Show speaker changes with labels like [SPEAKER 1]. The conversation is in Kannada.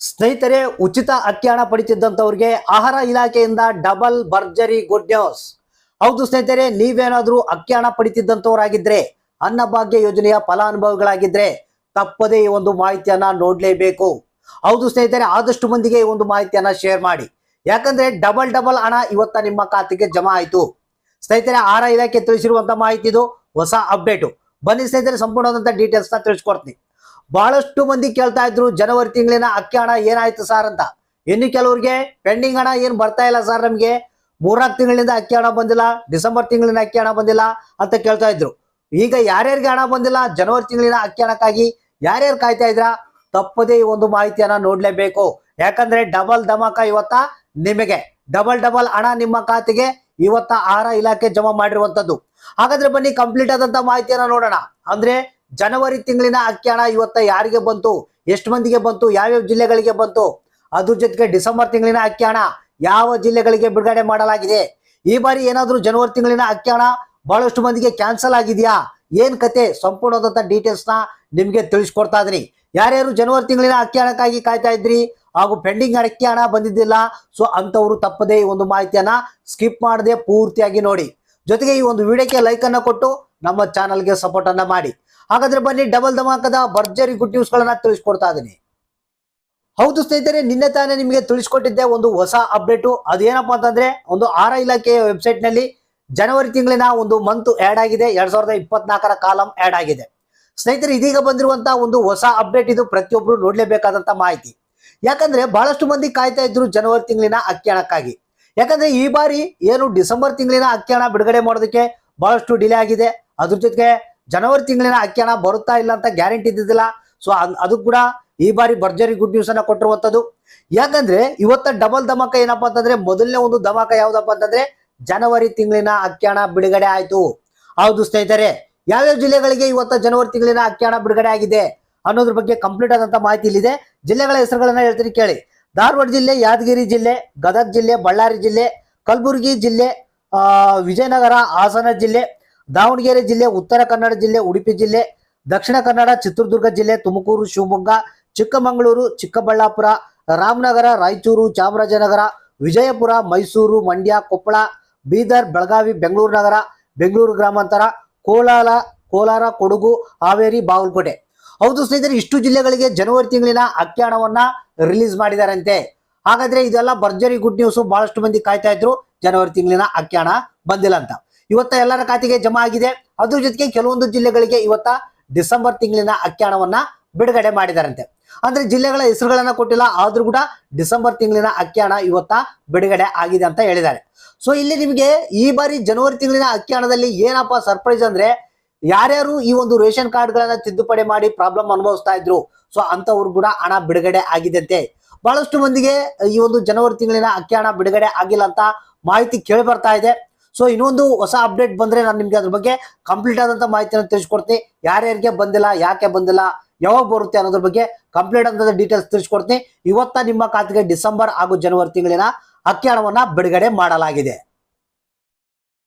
[SPEAKER 1] ಸ್ನೇಹಿತರೆ, ಉಚಿತ ಅಕ್ಕಿ ಹಣ ಪಡಿತಿದ್ದಂಥವ್ರಿಗೆ ಆಹಾರ ಇಲಾಖೆಯಿಂದ ಡಬಲ್ ಭರ್ಜರಿ ಗುಡ್ ನ್ಯೂಸ್. ಹೌದು ಸ್ನೇಹಿತರೆ, ನೀವೇನಾದ್ರೂ ಅಕ್ಕಿ ಹಣ ಪಡಿತಿದ್ದಂಥವ್ರಾಗಿದ್ರೆ ಅನ್ನಭಾಗ್ಯ ಯೋಜನೆಯ ಫಲಾನುಭವಿಗಳಾಗಿದ್ರೆ ತಪ್ಪದೇ ಈ ಒಂದು ಮಾಹಿತಿಯನ್ನ ನೋಡ್ಲೇಬೇಕು. ಹೌದು ಸ್ನೇಹಿತರೆ, ಆದಷ್ಟು ಮಂದಿಗೆ ಈ ಒಂದು ಮಾಹಿತಿಯನ್ನ ಶೇರ್ ಮಾಡಿ. ಯಾಕಂದ್ರೆ ಡಬಲ್ ಡಬಲ್ ಹಣ ಇವತ್ತ ನಿಮ್ಮ ಖಾತೆಗೆ ಜಮಾ ಆಯ್ತು. ಸ್ನೇಹಿತರೆ, ಆಹಾರ ಇಲಾಖೆ ತಿಳಿಸಿರುವಂತಹ ಮಾಹಿತಿ ಇದು. ಹೊಸ ಅಪ್ಡೇಟು. ಬನ್ನಿ ಸ್ನೇಹಿತರೆ, ಸಂಪೂರ್ಣವಾದಂತ ಡೀಟೇಲ್ಸ್ನ ತಿಳಿಸ್ಕೊಡ್ತೀನಿ. ಬಹಳಷ್ಟು ಮಂದಿ ಕೇಳ್ತಾ ಇದ್ರು, ಜನವರಿ ತಿಂಗಳಿನ ಅಕ್ಕಿ ಹಣ ಏನಾಯ್ತು ಸರ್ ಅಂತ. ಇನ್ನು ಕೆಲವ್ರಿಗೆ ಪೆಂಡಿಂಗ್ ಹಣ ಏನು ಬರ್ತಾ ಇಲ್ಲ ಸರ್ ನಮಗೆ. ಮೂರ್ನಾಲ್ಕು ತಿಂಗಳಿಂದ ಅಕ್ಕಿ ಹಣ ಬಂದಿಲ್ಲ, ಡಿಸೆಂಬರ್ ತಿಂಗಳಿನ ಅಕ್ಕಿ ಹಣ ಬಂದಿಲ್ಲ ಅಂತ ಕೇಳ್ತಾ ಇದ್ರು. ಈಗ ಯಾರ್ಯಾರಿಗೆ ಹಣ ಬಂದಿಲ್ಲ, ಜನವರಿ ತಿಂಗಳಿನ ಅಕ್ಕಿ ಹಣಕ್ಕಾಗಿ ಯಾರ್ಯಾರು ಕಾಯ್ತಾ ಇದ್ರ? ತಪ್ಪದೇ ಈ ಒಂದು ಮಾಹಿತಿಯನ್ನ ನೋಡ್ಲೇಬೇಕು. ಯಾಕಂದ್ರೆ ಡಬಲ್ ಧಮಾಕ ಇವತ್ತ ನಿಮಗೆ. ಡಬಲ್ ಡಬಲ್ ಹಣ ನಿಮ್ಮ ಖಾತೆಗೆ ಇವತ್ತ ಆಹಾರ ಇಲಾಖೆ ಜಮಾ ಮಾಡಿರುವಂತದ್ದು. ಹಾಗಾದ್ರೆ ಬನ್ನಿ, ಕಂಪ್ಲೀಟ್ ಆದಂತ ಮಾಹಿತಿಯನ್ನ ನೋಡೋಣ. ಅಂದ್ರೆ ಜನವರಿ ತಿಂಗಳಿನ ಅಕ್ಕಿ ಹಣ ಇವತ್ತ ಯಾರಿಗೆ ಬಂತು? ಎಷ್ಟು ಮಂದಿಗೆ ಬಂತು? ಯಾವ್ಯಾವ ಜಿಲ್ಲೆಗಳಿಗೆ ಬಂತು? ಅದ್ರ ಜೊತೆಗೆ ಡಿಸೆಂಬರ್ ತಿಂಗಳಿನ ಅಕ್ಕಿ ಹಣ ಯಾವ ಜಿಲ್ಲೆಗಳಿಗೆ ಬಿಡುಗಡೆ ಮಾಡಲಾಗಿದೆ? ಈ ಬಾರಿ ಏನಾದರೂ ಜನವರಿ ತಿಂಗಳಿನ ಅಕ್ಕಿ ಹಣ ಬಹಳಷ್ಟು ಮಂದಿಗೆ ಕ್ಯಾನ್ಸಲ್ ಆಗಿದೆಯಾ? ಏನ್ ಕತೆ? ಸಂಪೂರ್ಣವಾದಂತ ಡೀಟೇಲ್ಸ್ನ ನಿಮ್ಗೆ ತಿಳಿಸ್ಕೊಡ್ತಾ ಇದ್ರಿ ಯಾರ್ಯಾರು ಜನವರಿ ತಿಂಗಳಿನ ಅಕ್ಕಿ ಹಣಕ್ಕಾಗಿ ಕಾಯ್ತಾ ಇದ್ರಿ ಹಾಗೂ ಪೆಂಡಿಂಗ್ ಅಕ್ಕಿ ಹಣ ಬಂದಿದ್ದಿಲ್ಲ, ಸೊ ಅಂತವರು ತಪ್ಪದೇ ಈ ಒಂದು ಮಾಹಿತಿಯನ್ನ ಸ್ಕಿಪ್ ಮಾಡದೆ ಪೂರ್ತಿಯಾಗಿ ನೋಡಿ. ಜೊತೆಗೆ ಈ ಒಂದು ವಿಡಿಯೋಕ್ಕೆ ಲೈಕ್ ಅನ್ನ ಕೊಟ್ಟು ನಮ್ಮ ಚಾನಲ್ಗೆ ಸಪೋರ್ಟ್ ಅನ್ನ ಮಾಡಿ. ಹಾಗಾದ್ರೆ ಬನ್ನಿ ಡಬಲ್ ಧಮಾಕದ ಭರ್ಜರಿ ಗುಡ್ ನ್ಯೂಸ್ ಗಳನ್ನ ತಿಳಿಸ್ಕೊಡ್ತಾ ಇದ್ದೀನಿ ಹೌದು ಸ್ನೇಹಿತರೆ, ನಿನ್ನೆ ತಾನೇ ನಿಮಗೆ ತಿಳಿಸ್ಕೊಟ್ಟಿದ್ದೆ ಒಂದು ಹೊಸ ಅಪ್ಡೇಟು ಅದೇನಪ್ಪ ಅಂತಂದ್ರೆ, ಒಂದು ಆರ ಇಲಾಖೆಯ ವೆಬ್ಸೈಟ್ನಲ್ಲಿ ಜನವರಿ ತಿಂಗಳಿನ ಒಂದು ಮಂತ್ ಆಡ್ ಆಗಿದೆ, ಎರಡ್ ಸಾವಿರದ ಇಪ್ಪತ್ನಾಲ್ಕರ ಕಾಲಂ ಆಡ್ ಆಗಿದೆ. ಸ್ನೇಹಿತರೆ, ಇದೀಗ ಬಂದಿರುವಂತಹ ಒಂದು ಹೊಸ ಅಪ್ಡೇಟ್ ಇದು ಪ್ರತಿಯೊಬ್ರು ನೋಡ್ಲೇಬೇಕಾದಂತ ಮಾಹಿತಿ. ಯಾಕಂದ್ರೆ ಬಹಳಷ್ಟು ಮಂದಿ ಕಾಯ್ತಾ ಇದ್ರು ಜನವರಿ ತಿಂಗಳಿನ ಅಕ್ಕಿ ಯಾಕಂದ್ರೆ ಈ ಬಾರಿ ಏನು ಡಿಸೆಂಬರ್ ತಿಂಗಳಿನ ಅಕ್ಕಿ ಬಿಡುಗಡೆ ಮಾಡೋದಕ್ಕೆ ಬಹಳಷ್ಟು ಡಿಲೇ ಆಗಿದೆ. ಅದ್ರ ಜೊತೆಗೆ ಜನವರಿ ತಿಂಗಳಿನ ಅಕ್ಕಿ ಬರುತ್ತಾ ಇಲ್ಲ ಅಂತ ಗ್ಯಾರಂಟಿ ಇದ್ದಿದ್ದಿಲ್ಲ. ಸೊ ಅದು ಕೂಡ ಈ ಬಾರಿ ಭರ್ಜರಿ ಗುಡ್ ನ್ಯೂಸ್ ಅನ್ನ ಕೊಟ್ಟಿರುವಂತದ್ದು. ಯಾಕಂದ್ರೆ ಇವತ್ತ ಡಬಲ್ ಧಮಾಕ ಏನಪ್ಪಾ ಅಂತಂದ್ರೆ ಮೊದಲನೇ ಒಂದು ಧಮಾಕ ಯಾವ್ದಪ್ಪ ಅಂತಂದ್ರೆ ಜನವರಿ ತಿಂಗಳಿನ ಅಕ್ಕಿ ಬಿಡುಗಡೆ ಆಯ್ತು. ಹೌದು ಸ್ನೇಹಿತರೆ, ಯಾವ್ಯಾವ ಜಿಲ್ಲೆಗಳಿಗೆ ಇವತ್ತ ಜನವರಿ ತಿಂಗಳಿನ ಅಕ್ಕಿ ಬಿಡುಗಡೆ ಆಗಿದೆ ಅನ್ನೋದ್ರ ಬಗ್ಗೆ ಕಂಪ್ಲೀಟ್ ಆದಂತ ಮಾಹಿತಿ ಇಲ್ಲಿದೆ. ಜಿಲ್ಲೆಗಳ ಹೆಸರುಗಳನ್ನ ಹೇಳ್ತೀನಿ ಕೇಳಿ. ಧಾರವಾಡ ಜಿಲ್ಲೆ, ಯಾದಗಿರಿ ಜಿಲ್ಲೆ, ಗದಗ ಜಿಲ್ಲೆ, ಬಳ್ಳಾರಿ ಜಿಲ್ಲೆ, ಕಲಬುರಗಿ ಜಿಲ್ಲೆ ವಿಜಯನಗರ, ಹಾಸನ ಜಿಲ್ಲೆ ದಾವಣಗೆರೆ ಜಿಲ್ಲೆ, ಉತ್ತರ ಕನ್ನಡ ಜಿಲ್ಲೆ, ಉಡುಪಿ ಜಿಲ್ಲೆ, ದಕ್ಷಿಣ ಕನ್ನಡ, ಚಿತ್ರದುರ್ಗ ಜಿಲ್ಲೆ, ತುಮಕೂರು, ಶಿವಮೊಗ್ಗ, ಚಿಕ್ಕಮಗಳೂರು, ಚಿಕ್ಕಬಳ್ಳಾಪುರ, ರಾಮನಗರ, ರಾಯಚೂರು, ಚಾಮರಾಜನಗರ, ವಿಜಯಪುರ, ಮೈಸೂರು, ಮಂಡ್ಯ, ಕೊಪ್ಪಳ, ಬೀದರ್, ಬೆಳಗಾವಿ, ಬೆಂಗಳೂರು ನಗರ, ಬೆಂಗಳೂರು ಗ್ರಾಮಾಂತರ ಕೋಲಾರ ಕೋಲಾರ, ಕೊಡಗು, ಹಾವೇರಿ, ಬಾಗಲಕೋಟೆ. ಹೌದು ಸ್ನೇಹಿತರೆ, ಇಷ್ಟು ಜಿಲ್ಲೆಗಳಿಗೆ ಜನವರಿ ತಿಂಗಳಿನ ಅಕ್ಕಿ ಹಣವನ್ನ ರಿಲೀಸ್ ಮಾಡಿದಾರಂತೆ. ಹಾಗಾದ್ರೆ ಇದೆಲ್ಲ ಭರ್ಜರಿ ಗುಡ್ ನ್ಯೂಸ್ ಬಹಳಷ್ಟು ಮಂದಿ ಕಾಯ್ತಾ ಇದ್ರು, ಜನವರಿ ತಿಂಗಳಿನ ಹಣ ಬಂದಿಲ್ಲ ಅಂತ. ಇವತ್ತ ಎಲ್ಲರ ಖಾತೆಗೆ ಜಮಾ ಆಗಿದೆ. ಅದ್ರ ಜೊತೆಗೆ ಕೆಲವೊಂದು ಜಿಲ್ಲೆಗಳಿಗೆ ಇವತ್ತ ಡಿಸೆಂಬರ್ ತಿಂಗಳಿನ ಅಕ್ಕಿ ಹಣವನ್ನ ಬಿಡುಗಡೆ ಮಾಡಿದಾರಂತೆ. ಅಂದ್ರೆ ಜಿಲ್ಲೆಗಳ ಹೆಸರುಗಳನ್ನ ಕೊಟ್ಟಿಲ್ಲ, ಆದ್ರೂ ಕೂಡ ಡಿಸೆಂಬರ್ ತಿಂಗಳಿನ ಅಕ್ಕಿ ಇವತ್ತ ಬಿಡುಗಡೆ ಆಗಿದೆ ಅಂತ ಹೇಳಿದ್ದಾರೆ. ಸೊ ಇಲ್ಲಿ ನಿಮಗೆ ಈ ಬಾರಿ ಜನವರಿ ತಿಂಗಳಿನ ಅಕ್ಕಿ ಹಣದಲ್ಲಿ ಏನಪ್ಪಾ ಸರ್ಪ್ರೈಸ್ ಅಂದ್ರೆ, ಯಾರ್ಯಾರು ಈ ಒಂದು ರೇಷನ್ ಕಾರ್ಡ್ ಗಳನ್ನ ತಿದ್ದುಪಡಿ ಮಾಡಿ ಪ್ರಾಬ್ಲಮ್ ಅನುಭವಿಸ್ತಾ ಇದ್ರು ಸೊ ಅಂತವ್ರು ಕೂಡ ಹಣ ಬಿಡುಗಡೆ ಆಗಿದಂತೆ ಬಹಳಷ್ಟು ಮಂದಿಗೆ ಈ ಒಂದು ಜನವರಿ ತಿಂಗಳಿನ ಅಕ್ಕಿ ಹಣ ಬಿಡುಗಡೆ ಆಗಿಲ್ಲ ಅಂತ ಮಾಹಿತಿ ಕೇಳಿ ಬರ್ತಾ ಇದೆ. ಸೊ ಇನ್ನೊಂದು ಹೊಸ ಅಪ್ಡೇಟ್ ಬಂದ್ರೆ ನಾನು ನಿಮ್ಗೆ ಅದ್ರ ಬಗ್ಗೆ ಕಂಪ್ಲೀಟ್ ಆದಂತ ಮಾಹಿತಿಯನ್ನು ತಿಳಿಸ್ಕೊಡ್ತೀನಿ. ಯಾರ್ಯಾರಿಗೆ ಬಂದಿಲ್ಲ, ಯಾಕೆ ಬಂದಿಲ್ಲ, ಯಾವಾಗ ಬರುತ್ತೆ ಅನ್ನೋದ್ರ ಬಗ್ಗೆ ಕಂಪ್ಲೀಟ್ ಆದಂತ ಡೀಟೇಲ್ಸ್ ತಿಳಿಸ್ಕೊಡ್ತೀನಿ. ಇವತ್ತ ನಿಮ್ಮ ಖಾತೆಗೆ ಡಿಸೆಂಬರ್ ಹಾಗೂ ಜನವರಿ ತಿಂಗಳಿನ ಅಕ್ಕಿ ಹಣವನ್ನ ಬಿಡುಗಡೆ ಮಾಡಲಾಗಿದೆ.